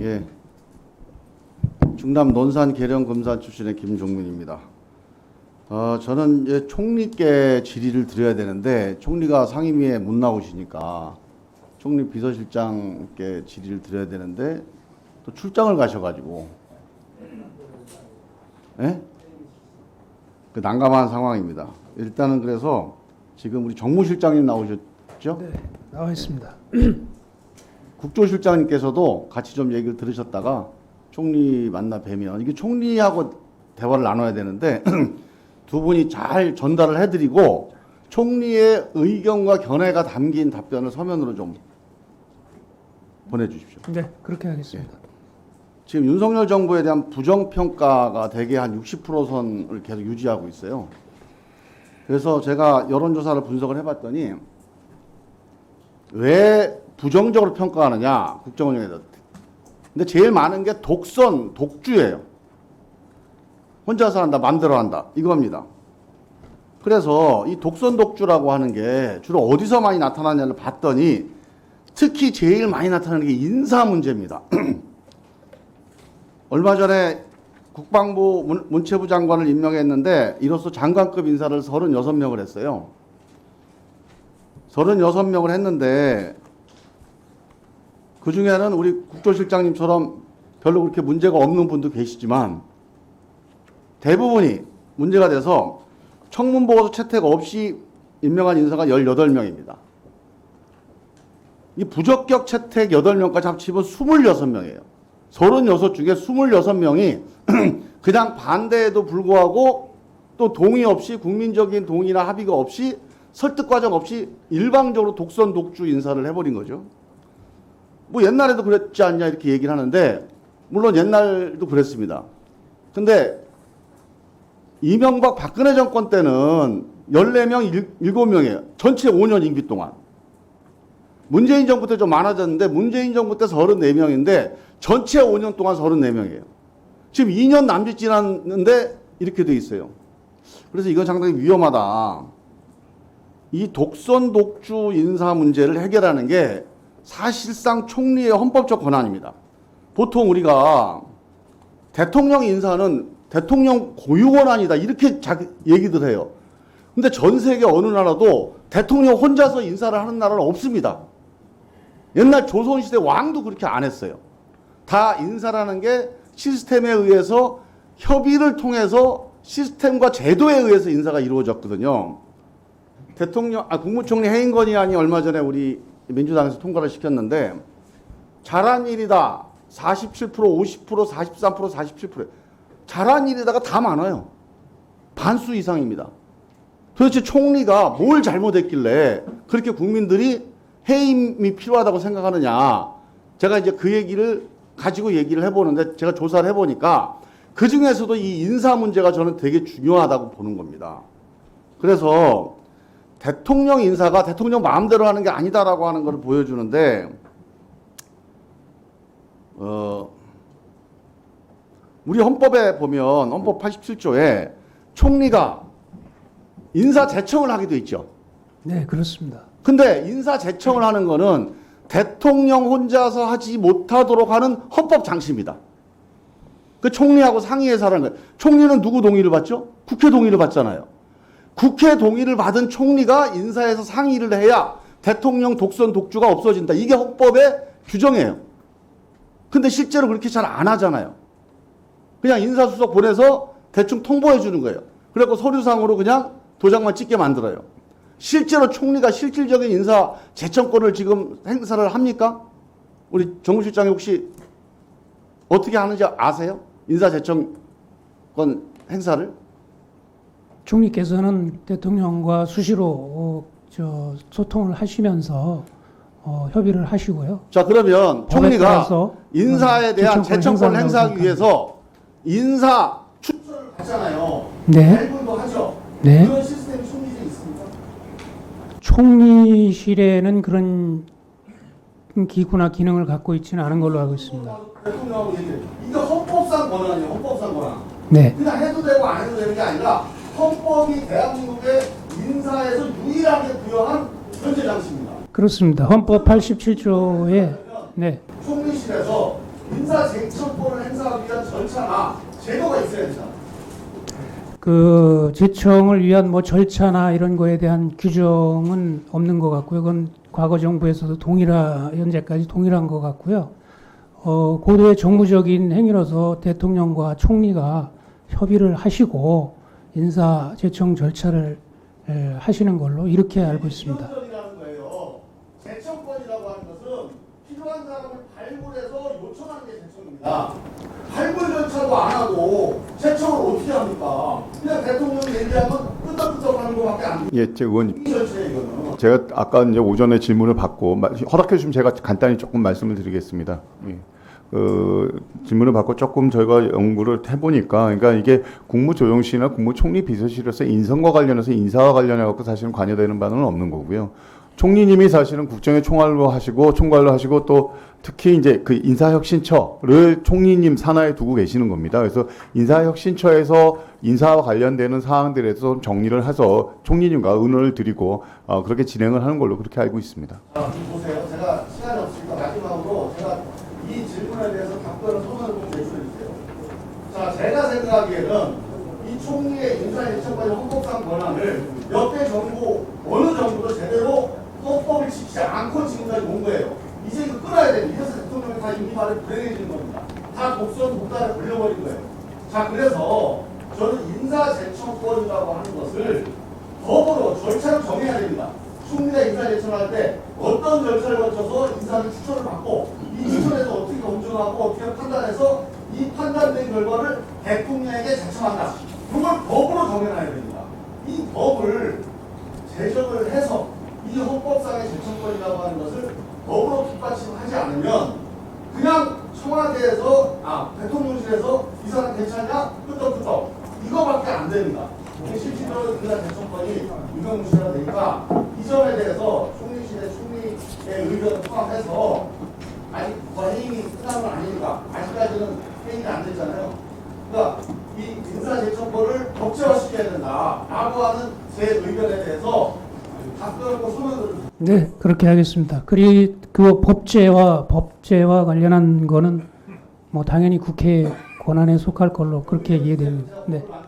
예. 중남 논산 계령 금산 출신의 김종민입니다. 어, 저는 이제 총리께 질의를 드려야 되는데 총리가 상임위에 못 나오시니까 총리 비서실장께 질의를 드려야 되는데 또 출장을 가셔가지고 예? 그 난감한 상황입니다. 일단은 그래서 지금 우리 정무실장님 나오셨죠? 네, 나와 있습니다. 국조실장님께서도 같이 좀 얘기를 들으셨다가 총리 만나 뵈면 이게 총리하고 대화를 나눠야 되는데 두 분이 잘 전달을 해드리고 총리의 의견과 견해가 담긴 답변을 서면으로 좀 보내주십시오. 네, 그렇게 하겠습니다. 지금 윤석열 정부에 대한 부정평가가 대개 한 60% 선을 계속 유지하고 있어요. 그래서 제가 여론조사를 분석을 해봤더니 왜 부정적으로 평가하느냐 국정운영에 대해서. 근데 제일 많은 게 독선, 독주예요. 혼자서 한다, 맘대로 한다 이겁니다. 그래서 이 독선 독주라고 하는 게 주로 어디서 많이 나타나냐를 봤더니 특히 제일 많이 나타나는 게 인사 문제입니다. 얼마 전에 국방부 문- 문체부 장관을 임명했는데 이로써 장관급 인사를 36명을 했어요. 36명을 했는데 그 중에는 우리 국조실장님처럼 별로 그렇게 문제가 없는 분도 계시지만 대부분이 문제가 돼서 청문보고서 채택 없이 임명한 인사가 18명입니다. 이 부적격 채택 8명까지 합치면 26명이에요. 36 중에 26명이 그냥 반대에도 불구하고 또 동의 없이 국민적인 동의나 합의가 없이 설득 과정 없이 일방적으로 독선 독주 인사를 해버린 거죠. 뭐 옛날에도 그랬지 않냐 이렇게 얘기를 하는데 물론 옛날도 그랬습니다. 근데 이명박 박근혜 정권 때는 14명, 7명이에요. 전체 5년 임기 동안. 문재인 정부 때 좀 많아졌는데 문재인 정부 때 34명인데 전체 5년 동안 34명이에요. 지금 2년 남짓 지났는데 이렇게 돼 있어요. 그래서 이건 상당히 위험하다. 이 독선 독주 인사 문제를 해결하는 게 사실상 총리의 헌법적 권한입니다. 보통 우리가 대통령 인사는 대통령 고유 권한이다 이렇게 얘기들 해요. 근데 전 세계 어느 나라도 대통령 혼자서 인사를 하는 나라는 없습니다. 옛날 조선시대 왕도 그렇게 안 했어요. 다 인사라는 게 시스템에 의해서 협의를 통해서 시스템과 제도에 의해서 인사가 이루어졌거든요. 대통령, 아, 국무총리 해임 건의안이 얼마 전에 우리 민주당에서 통과를 시켰는데 잘한 일이다. 47%, 50%, 43%, 47%. 잘한 일에다가 다 많아요. 반수 이상입니다. 도대체 총리가 뭘 잘못했길래 그렇게 국민들이 해임이 필요하다고 생각하느냐. 제가 이제 그 얘기를 가지고 얘기를 해보는데 제가 조사를 해보니까 그 중에서도 이 인사 문제가 저는 되게 중요하다고 보는 겁니다. 그래서 대통령 인사가 대통령 마음대로 하는 게 아니다라고 하는 것을 보여주는데, 어, 우리 헌법에 보면 헌법 87조에 총리가 인사 제청을 하게 돼 있죠. 네, 그렇습니다. 근데 인사 제청을 하는 거는 대통령 혼자서 하지 못하도록 하는 헌법 장치입니다. 그 총리하고 상의해서 하는 거예요. 총리는 누구 동의를 받죠? 국회 동의를 받잖아요. 국회 동의를 받은 총리가 인사해서 상의를 해야 대통령 독선 독주가 없어진다. 이게 헌법의 규정이에요. 근데 실제로 그렇게 잘 안 하잖아요. 그냥 인사수석 보내서 대충 통보해 주는 거예요. 그래갖고 서류상으로 그냥 도장만 찍게 만들어요. 실제로 총리가 실질적인 인사 제청권을 지금 행사를 합니까? 우리 정무실장이 혹시 어떻게 하는지 아세요? 인사 제청권 행사를? 총리께서는 대통령과 수시로 어, 저 소통을 하시면서 어, 협의를 하시고요. 자 그러면 총리가 인사에 음, 대한 행사한다고 행사하기 위해서 인사 추천을 하잖아요. 네. 발굴도 하죠. 네. 그런 시스템이 총리에 있습니까? 총리실에는 그런 기구나 기능을 갖고 있지는 않은 걸로 알고 있습니다. 대통령하고 얘기해. 이게 헌법상 권한이에요. 헌법상 권한. 네, 그냥 해도 되고 안 해도 되는 게 아니라 헌법이 대한민국의 인사에서 유일하게 부여한 현재 장치입니다. 그렇습니다. 헌법 87조에 네, 총리실에서 인사쟁청권을 행사하기 위한 절차나 제도가 있어야 된다. 그 제청을 위한 뭐 절차나 이런 거에 대한 규정은 없는 것 같고요. 그건 과거 정부에서도 동일하 현재까지 동일한 것 같고요. 어, 고도의 정무적인 행위로서 대통령과 총리가 협의를 하시고 인사 제청 절차를 에, 하시는 걸로 이렇게 알고 있습니다. 제청권이라고 하는 것은 필요한 사람을 발굴해서 요청하는 게 제청입니다. 발굴 절차도 안 하고 제청을 어떻게 합니까? 그냥 대통령이 얘기하면 끄덕끄덕 하는 것밖에 안 돼요. 예, 제 의원님. 제가 아까 이제 오전에 질문을 받고 마- 허락해 주시면 제가 간단히 조금 말씀을 드리겠습니다. 예. 그 질문을 받고 조금 저희가 연구를 해보니까 그러니까 이게 국무조정실이나 국무총리 비서실에서 인선과 관련해서 인사와 관련해 갖고 사실은 관여되는 바는 없는 거고요. 총리님이 사실은 국정의 총괄로 하시고 총괄로 하시고 또 특히 이제 그 인사혁신처를 총리님 산하에 두고 계시는 겁니다. 그래서 인사혁신처에서 인사와 관련되는 사항들에 대해서 좀 정리를 해서 총리님과 의논을 드리고 어, 그렇게 진행을 하는 걸로 그렇게 알고 있습니다. 자, 지금 보세요. 제가 시간이 없으니까 마지막으로 질문에 대해서 답변을 손으로 좀 제출해 주세요. 자, 제가 생각하기에는 이 총리의 인사 일정과의 헌법상 권한을 역대 정부 어느 정부도 제대로 헌법을 지키지 않고 지금까지 온 거예요. 이제 이거 끊어야 돼요. 이래서 대통령이 다 임기 말을 불행해지는 겁니다. 다 독선 독단에 걸려버린 거예요. 자, 그래서 저는 인사제청권이라고 하는 것을 법으로 절차를 정해야 됩니다. 총리가 인사 제청할 때 어떤 절차를 거쳐서 인사를 추천을 받고 검증하고 어떻게 판단해서 이 판단된 결과를 대통령에게 제청한다. 이걸 법으로 정해놔야 됩니다. 이 법을 제정을 해서 이 헌법상의 제청권이라고 하는 것을 법으로 뒷받침하지 않으면 그냥 청와대에서 아 대통령실에서 이 사람 괜찮냐 끄떡끄떡 이거밖에 안 됩니다. 실질적으로 인사 대청권이 유명무실화 되니까 이 점에 대해서 총리실의 총리의 의견을 포함해서 아직 더 해임이 끝난 건 아니니까 아직까지는 해임이 안 됐잖아요. 그러니까 이 인사 제청권을 법제화시켜야 된다라고 하는 제 의견에 대해서 손을 들어 네, 그렇게 하겠습니다. 그리 그 법제와 법제와 관련한 거는 뭐 당연히 국회 권한에 속할 걸로 그렇게 이해됩니다. 네. 안